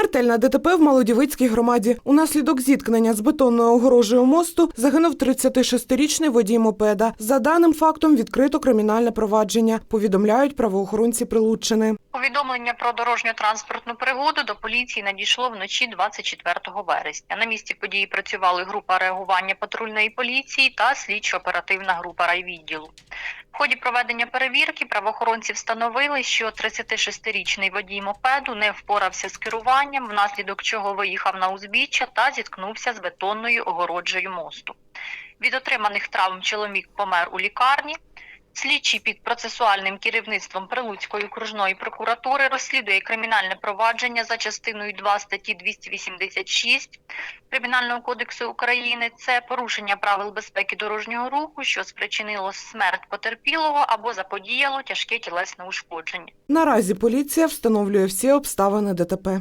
Смертельна ДТП в Малодівицькій громаді. Унаслідок зіткнення з бетонною огорожею мосту загинув 36-річний водій мопеда. За даним фактом відкрито кримінальне провадження. Повідомляють правоохоронці Прилуччини. Повідомлення про дорожньо-транспортну пригоду до поліції надійшло вночі 24 вересня. На місці події працювали група реагування патрульної поліції та слідчо-оперативна група райвідділу. В ході проведення перевірки правоохоронці встановили, що 36-річний водій мопеду не впорався з керуванням, внаслідок чого виїхав на узбіччя та зіткнувся з бетонною огороджею мосту. Від отриманих травм чоловік помер у лікарні. Слідчий під процесуальним керівництвом Прилуцької окружної прокуратури розслідує кримінальне провадження за частиною 2 статті 286 Кримінального кодексу України. Це порушення правил безпеки дорожнього руху, що спричинило смерть потерпілого або заподіяло тяжке тілесне ушкодження. Наразі поліція встановлює всі обставини ДТП.